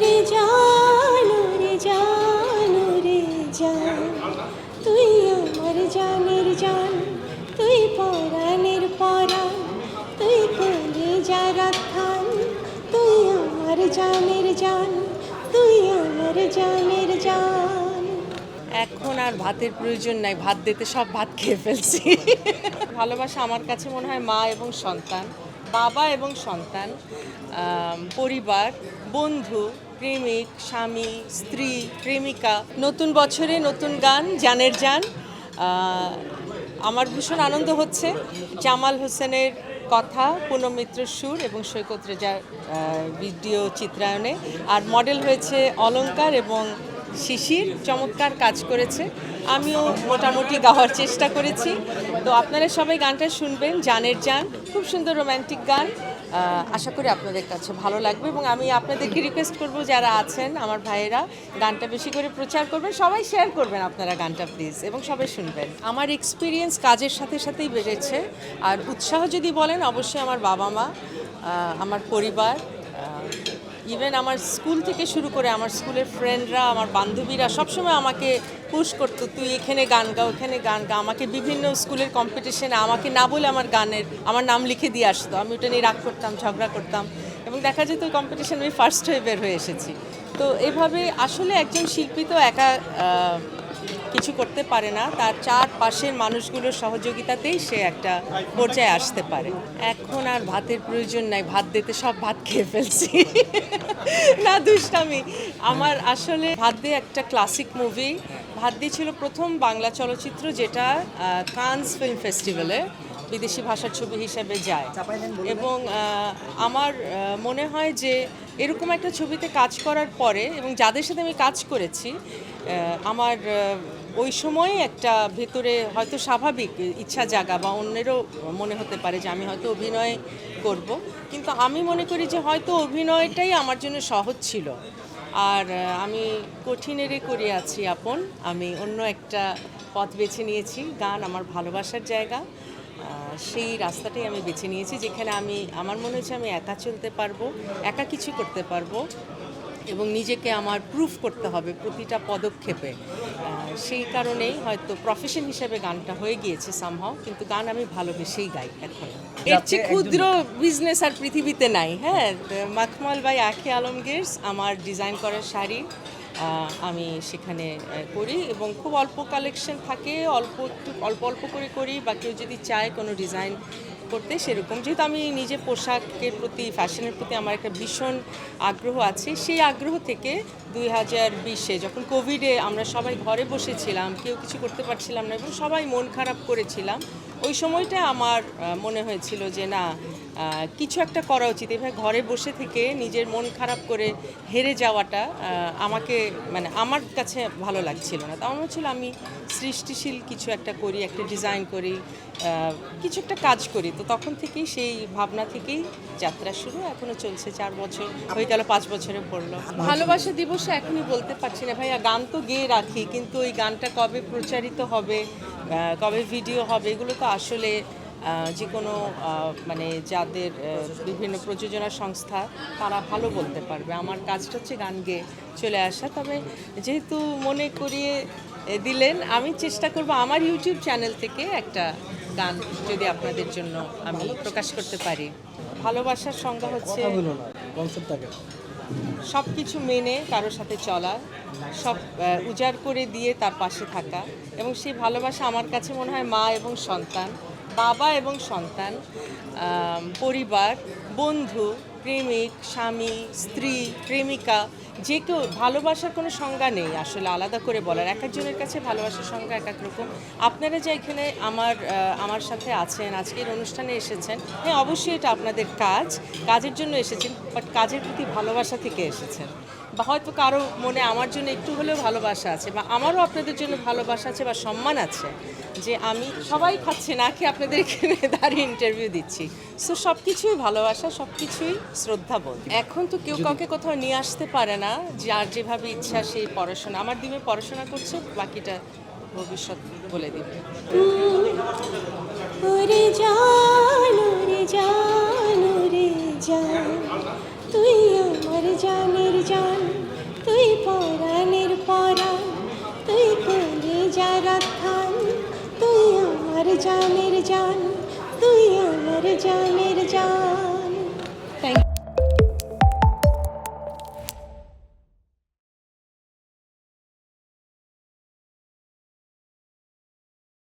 ওরে জান ওরে জান ওরে জান। তুই আমার জানের জান তুই পরাণের পরাণ। তুই কোলে যারা থান তুই আমার জানের জান তুই আমার জানের জান। এখন আর ভাতের প্রয়োজন নাই ভাত দিতে সব ভাত খেয়ে ফেলছি। ভালোবাসা আমার কাছে মনে হয় মা এবং সন্তান। বাবা এবং সন্তান পরিবার, বন্ধু, প্রেমিক, স্বামী, স্ত্রী, প্রেমিকা। নতুন বছরে নতুন গান, জানের যান আমার ভীষণ আনন্দ হচ্ছে জামাল হোসেনের কথা পুনম মিত্র সুর এবং সৈকত রেজার ভিডিও চিত্রায়নে। আর মডেল হয়েছে অলঙ্কার এবং শিশির চমৎকার কাজ করেছে। আমিও মোটামুটি গাওয়ার চেষ্টা করেছি। তো আপনারা সবাই গানটা শুনবেন, জানের জান। খুব সুন্দর রোম্যান্টিক গান। আশা করি আপনাদের কাছে ভালো লাগবে এবং আমি আপনাদেরকে রিকোয়েস্ট করব যারা আছেন, আমার ভাইয়েরা, গানটা বেশি করে প্রচার করবেন। সবাই শেয়ার করবেন আপনারা গানটা প্লিজ এবং সবাই শুনবেন। আমার এক্সপিরিয়েন্স কাজের সাথে সাথেই বেড়েছে। আর উৎসাহ যদি বলেন, অবশ্যই আমার বাবা মা আমার পরিবার ইভেন আমার স্কুল থেকে শুরু করে আমার স্কুলের ফ্রেন্ডরা আমার বান্ধবীরা সবসময় আমাকে পুশ করতো, তুই এখানে গান গা ওখানে গান গা। আমাকে বিভিন্ন স্কুলের কম্পিটিশনে আমাকে না বলে আমার গানের, আমার নাম লিখে দিয়ে আসতো। আমি ওটা নিয়ে রাগ করতাম, ঝগড়া করতাম এবং দেখা যেত ওই কম্পিটিশনে আমি ফার্স্ট হয়ে বের হয়ে এসেছি। তো এভাবে আসলে একজন শিল্পী তো একা কিছু করতে পারে না, তার চার পাশের মানুষগুলোর সহযোগিতাতেই সে একটা পর্যায়ে আসতে পারে। এখন আর ভাতের প্রয়োজন নাই, ভাত দিতে সব ভাত খেয়ে ফেলছি। না, দুষ্টামি। আমার আসলে ভাত দিয়ে একটা ক্লাসিক মুভি ভাত দিয়ে ছিল প্রথম বাংলা চলচ্চিত্র যেটা কানস ফিল্ম ফেস্টিভ্যালে বিদেশি ভাষার ছবি হিসেবে যায়। এবং আমার মনে হয় যে এরকম একটা ছবিতে কাজ করার পরে এবং যাদের সাথে আমি কাজ করেছি আমার ওই সময় একটা ভেতরে হয়তো স্বাভাবিক ইচ্ছা জাগা বা অন্যেরও মনে হতে পারে যে আমি হয়তো অভিনয় করব। কিন্তু আমি মনে করি যে হয়তো অভিনয়টাই আমার জন্য সহজ ছিল। আর আমি কঠিনেরে করে আছি আপন। আমি অন্য একটা পথ বেছে নিয়েছি। গান আমার ভালোবাসার জায়গা। সেই রাস্তাটাই আমি বেছে নিয়েছি যেখানে আমি, আমার মনে হচ্ছে আমি একা চলতে পারব, একা কিছু করতে পারব। এবং নিজেকে আমার প্রুফ করতে হবে প্রতিটা পদক্ষেপে। সেই কারণেই হয়তো প্রফেশন হিসেবে গানটা হয়ে গিয়েছে সামহাও কিন্তু গান আমি ভালোবেসেই গাই এখন। এর চেয়ে ক্ষুদ্র বিজনেস আর পৃথিবীতে নাই হ্যাঁ? মাখমাল বাই আখি আলমগীর আমার ডিজাইন করা শাড়ি আমি সেখানে করি এবং খুব অল্প কালেকশন থাকে অল্প একটু অল্প অল্প করে করি বা কেউ যদি চায় কোনো ডিজাইন করতে সেরকম। যেহেতু আমি নিজে পোশাকের প্রতি ফ্যাশনের প্রতি আমার একটা ভীষণ আগ্রহ আছে, সেই আগ্রহ থেকে দুই হাজার বিশে, যখন কোভিডে আমরা সবাই ঘরে বসেছিলাম, কেউ কিছু করতে পারছিলাম না এবং সবাই মন খারাপ করেছিলাম, ওই সময়টা আমার মনে হয়েছিল যে না কিছু একটা করা উচিত। এভাবে ঘরে বসে থেকে নিজের মন খারাপ করে হেরে যাওয়াটা আমাকে মানে আমার কাছে ভালো লাগছিল না। তো আমার হচ্ছিল আমি সৃষ্টিশীল কিছু একটা করি, একটা ডিজাইন করি কিছু একটা কাজ করি। তো তখন থেকেই সেই ভাবনা থেকেই যাত্রা শুরু, এখনও চলছে চার বছর, হয়ে গেল পাঁচ বছরে পড়ল। ভালোবাসা দিবসে এখনই বলতে পারছি না, ভাইয়া, গান তো গেয়ে রাখি, কিন্তু ওই গানটা কবে প্রচারিত হবে কবে ভিডিও হবে, এগুলো তো আসলে যে কোনো মানে যাদের বিভিন্ন প্রযোজনা সংস্থা, তারা ভালো বলতে পারবে। আমার কাজটা হচ্ছে গান গেয়ে চলে আসা, তবে যেহেতু মনে করিয়ে দিলেন, আমি চেষ্টা করব আমার ইউটিউব চ্যানেল থেকে একটা গান যদি আপনাদের জন্য আমি প্রকাশ করতে পারি। ভালোবাসার সংজ্ঞা হচ্ছে সব কিছু মেনে কারোর সাথে চলা সব উজাড় করে দিয়ে তার পাশে থাকা এবং সেই ভালোবাসা আমার কাছে মনে হয় মা এবং সন্তান বাবা এবং সন্তান পরিবার বন্ধু প্রেমিক, স্বামী, স্ত্রী, প্রেমিকা, যে কেউ ভালোবাসার কোনো সংজ্ঞা নেই, আসলে আলাদা করে বলার। এক একজনের কাছে ভালোবাসার সংজ্ঞা এক এক রকম। আপনারা যে এখানে আমার আমার সাথে আছেন, আজকের অনুষ্ঠানে এসেছেন হ্যাঁ অবশ্যই এটা আপনাদের কাজ, কাজের জন্য এসেছেন, বাট কাজের প্রতি ভালোবাসা থেকে এসেছেন। বা হয়তো কারও মনে আমার জন্য একটু হলেও ভালোবাসা আছে, বা আমারও আপনাদের জন্য ভালোবাসা আছে বা সম্মান আছে, যে আমি সবাই খাচ্ছি, না কি আপনাদের এখানে দাঁড়িয়ে ইন্টারভিউ দিচ্ছি। সো সব কিছুই ভালোবাসা সব কিছুই শ্রদ্ধাবোধ এখন তো কেউ কাউকে কোথাও নিয়ে আসতে পারে না যার যেভাবে ইচ্ছা সেই পড়াশোনা। আমার দিনে পড়াশোনা করছে বাকিটা ভবিষ্যৎ বলে দিবে। ওরে জান ওরে জান ওরে জান। তুই আমার জানের জান তুই পরাণের পরাণ তুই কলে যারা থান তুই আমার জানের জান তুই আমার জানের জান।